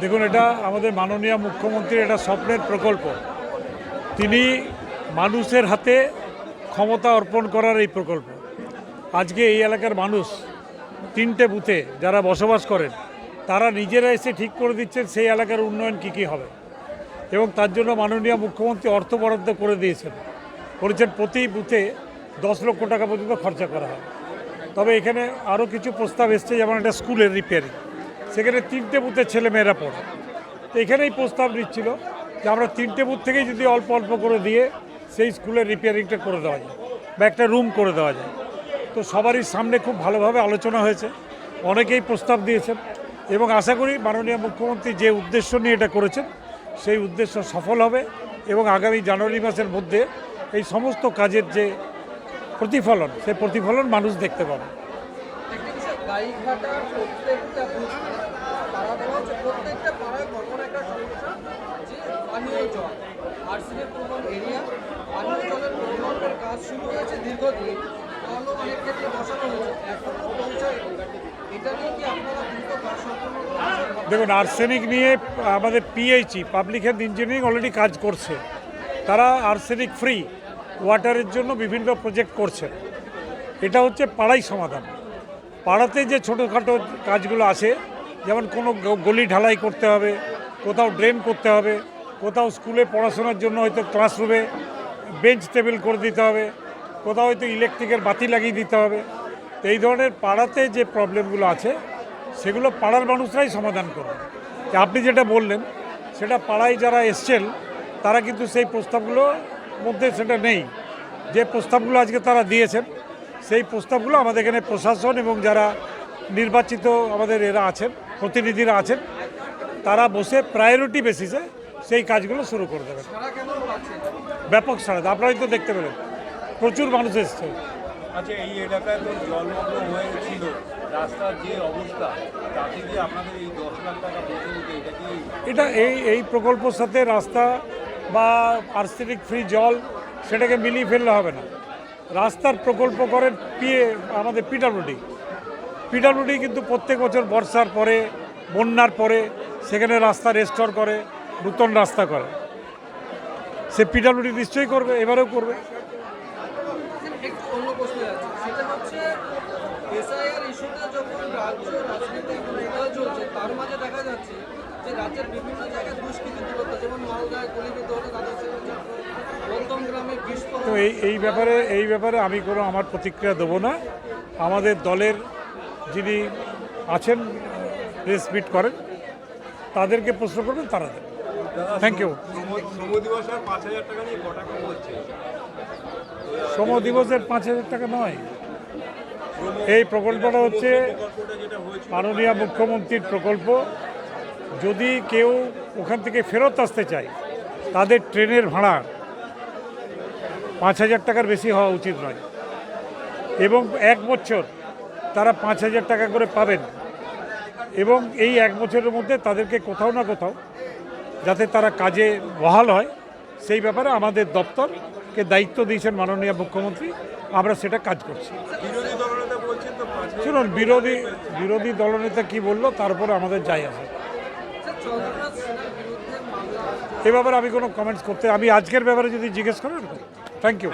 দেখুন, এটা আমাদের মাননীয় মুখ্যমন্ত্রীর এটা স্বপ্নের প্রকল্প। তিনি মানুষের হাতে ক্ষমতা অর্পণ করার এই প্রকল্প। আজকে এই এলাকার মানুষ তিনটে বুথে যারা বসবাস করেন, তারা নিজেরা এসে ঠিক করে দিচ্ছেন সেই এলাকার উন্নয়ন কী কী হবে। এবং তার জন্য মাননীয় মুখ্যমন্ত্রী অর্থ বরাদ্দ করে দিয়েছেন। বলেছেন প্রতি বুথে দশ লক্ষ টাকা পর্যন্ত খরচা করা হয়। তবে এখানে আরও কিছু প্রস্তাব এসছে, যেমন একটা স্কুলের রিপেয়ারিং সেখানে তিনটে বুথের ছেলে মেয়েরা পড়ে। তো এখানেই প্রস্তাব নিচ্ছিল যে আমরা তিনটে বুথ থেকেই যদি অল্প অল্প করে দিয়ে সেই স্কুলের রিপেয়ারিংটা করে দেওয়া যায় বা একটা রুম করে দেওয়া যায়। তো সবারই সামনে খুব ভালোভাবে আলোচনা হয়েছে। অনেকেই প্রস্তাব দিয়েছেন এবং আশা করি মাননীয় মুখ্যমন্ত্রী যে উদ্দেশ্য নিয়ে এটা করেছেন, সেই উদ্দেশ্য সফল হবে এবং আগামী জানুয়ারি মাসের মধ্যে এই সমস্ত কাজের যে প্রতিফলন সেই প্রতিফলন মানুষ দেখতে পাবে। দেখুন আর্সেনিক নিয়ে আমাদের PHE public health engineering already কাজ করছে। তারা আর্সেনিক ফ্রি ওয়াটারের জন্য বিভিন্ন প্রজেক্ট করছে। এটা হচ্ছে পাড়াই সমাধান। পাড়াতে যে ছোটোখাটো কাজগুলো আছে, যেমন কোনো গলি ঢালাই করতে হবে, কোথাও ড্রেন করতে হবে, কোথাও স্কুলে পড়াশোনার জন্য হয়তো ক্লাসরুমে বেঞ্চ টেবিল করে দিতে হবে, কোথাও হয়তো ইলেকট্রিকের বাতি লাগিয়ে দিতে হবে। তো এই ধরনের পাড়াতে যে প্রবলেমগুলো আছে, সেগুলো পাড়ার মানুষরাই সমাধান করবে। আপনি যেটা বললেন, সেটা পাড়ায় যারা এসছেন, তারা কিন্তু সেই প্রস্তাবগুলোর মধ্যে সেটা নেই। যে প্রস্তাবগুলো আজকে তারা দিয়েছেন সেই প্রস্তাবগুলো আমাদের এখানে প্রশাসন এবং যারা নির্বাচিত আমাদের এরা আছেন প্রতিনিধিরা আছেন তারা বসে প্রায়োরিটি বেসিসে সেই কাজগুলো শুরু করে দেবেন। ব্যাপক সারা আপনারাই তো দেখতে পেলেন। প্রচুর মানুষ এসছে। আচ্ছা এই এলাকায় তো জলমগ্ন হয়েছিল রাস্তার যে অবস্থা তাতে আপনাদের এই দশ লাখ টাকা এটা এটা এই এই প্রকল্পের সাথে রাস্তা বা আর্সেনিক ফ্রি জল সেটাকে মিলিয়ে ফেললে হবে না। রাস্তার প্রকল্প করেন পিএ, আমাদের পিডাব্লিউডি পিডাব্লিউডি কিন্তু প্রত্যেক বছর বর্ষার পরে, বন্যার পরে সেখানে রাস্তা রেস্টোর করে, নূতন রাস্তা করে। সে পিডাব্লিউডি নিশ্চয়ই করবে, এবারেও করবে। দেখা যাচ্ছে যে রাজ্যের বিভিন্ন জায়গায় দুষ্কৃতি দূরত্ব যেমন মালদায় হলে তো এই এই ব্যাপারে এই ব্যাপারে আমি কোনো আমার প্রতিক্রিয়া দেবো না। আমাদের দলের যিনি আছেন প্রেস মিট করেন তাদেরকে প্রশ্ন করবেন তারা দেবেন থ্যাংক ইউ শ্রম- দিবসের পাঁচ হাজার টাকা নয়। এই প্রকল্পটা হচ্ছে মাননীয় মুখ্যমন্ত্রীর প্রকল্প। যদি কেউ ওখান থেকে ফেরত আসতে চায় তাদের ট্রেনের ভাড়া পাঁচ হাজার টাকার বেশি হওয়া উচিত নয়। এবং এক বছর তারা পাঁচ হাজার টাকা করে পাবেন। এবং এই এক বছরের মধ্যে তাদেরকে কোথাও না কোথাও যাতে তারা কাজে বহাল হয় সেই ব্যাপারে আমাদের দপ্তরকে দায়িত্ব দিয়েছেন মাননীয় মুখ্যমন্ত্রী। আমরা সেটা কাজ করছি। বিরোধী দলনেতা বলছেন তো শুনুন বিরোধী বিরোধী দলনেতা কি বলল তারপরে আমাদের যাই আছে। এ ব্যাপারে আমি কোনো কমেন্টস করতে আমি আজকের ব্যাপারে যদি জিজ্ঞেস করেন থ্যাংক ইউ